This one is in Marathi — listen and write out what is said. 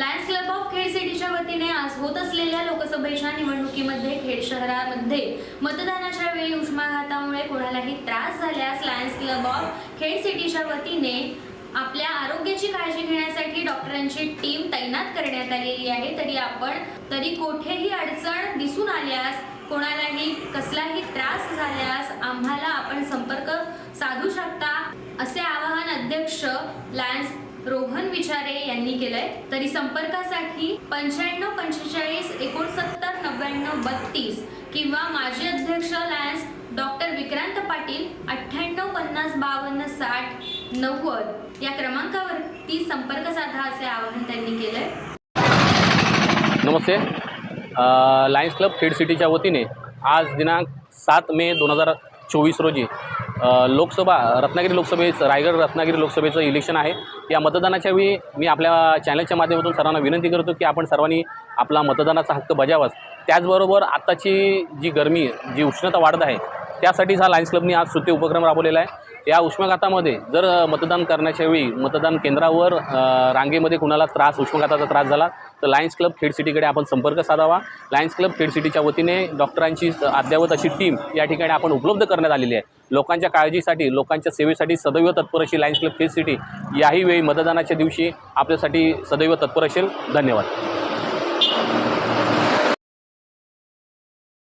लायन्स क्लब ऑफ खेड सिटीच्या वतीने आज होत असलेल्या लोकसभेच्या निवडणुकीमध्ये खेड शहरामध्ये मतदानाच्या वेळी उष्माघातामुळे कोणालाही त्रास झाल्यास लायन्स क्लब ऑफ खेड सिटीच्या वतीने आपल्या आरोग्याची काळजी घेण्यासाठी डॉक्टरांची टीम तैनात करण्यात आलेली आहे. तरी आपण तरी कोठेही अडचण दिसून आल्यास कोणालाही कसलाही त्रास झाल्यास आम्हाला आपण संपर्क साधू शकता असे आवाहन अध्यक्ष लायन्स रोहन विचारे यांनी केलंय. तरी संपर्कासाठी पंच्याण्णव पंचेचाळीस एकोणसत्तर नव्याण्णव बत्तीस किंवा माजी अध्यक्ष लायन्स डॉक्टर विक्रांत पाटील अठ्ठ्याण्णव पन्नास बावन्न साठ नव्वद या क्रमांकावरती संपर्क साधा असे आवाहन त्यांनी केलंय. नमस्ते. लायन्स क्लब खेड सिटीच्या वतीने आज दिनांक सात मे दोन हजार चोवीस रोजी लोकसभा रत्नागिरी लोकसभेचं रायगड रत्नागिरी लोकसभेचं इलेक्शन आहे. या मतदानाच्या वेळी मी आपल्या चॅनलच्या माध्यमातून सर्वांना विनंती करतो की आपण सर्वांनी आपला मतदानाचा हक्क बजावाच. त्याचबरोबर आत्ताची जी गरमी जी उष्णता वाढत आहे त्यासाठीच हा लायन्स क्लबनी आज सुट्टी उपक्रम राबवलेला आहे. या उष्माघातामध्ये जर मतदान करण्याच्या वेळी मतदान केंद्रावर रांगेमध्ये कुणाला त्रास उष्माघाताचा त्रास झाला तर लायन्स क्लब खेड सिटीकडे आपण संपर्क साधावा. लायन्स क्लब खेड सिटीच्या वतीने डॉक्टरांची अद्ययावत अशी टीम या ठिकाणी आपण उपलब्ध करण्यात आलेली आहे. लोकांच्या काळजीसाठी लोकांच्या सेवेसाठी सदैव तत्पर अशी लायन्स क्लब खेड सिटी याही वेळी मतदानाच्या दिवशी आपल्यासाठी सदैव तत्पर असेल. धन्यवाद.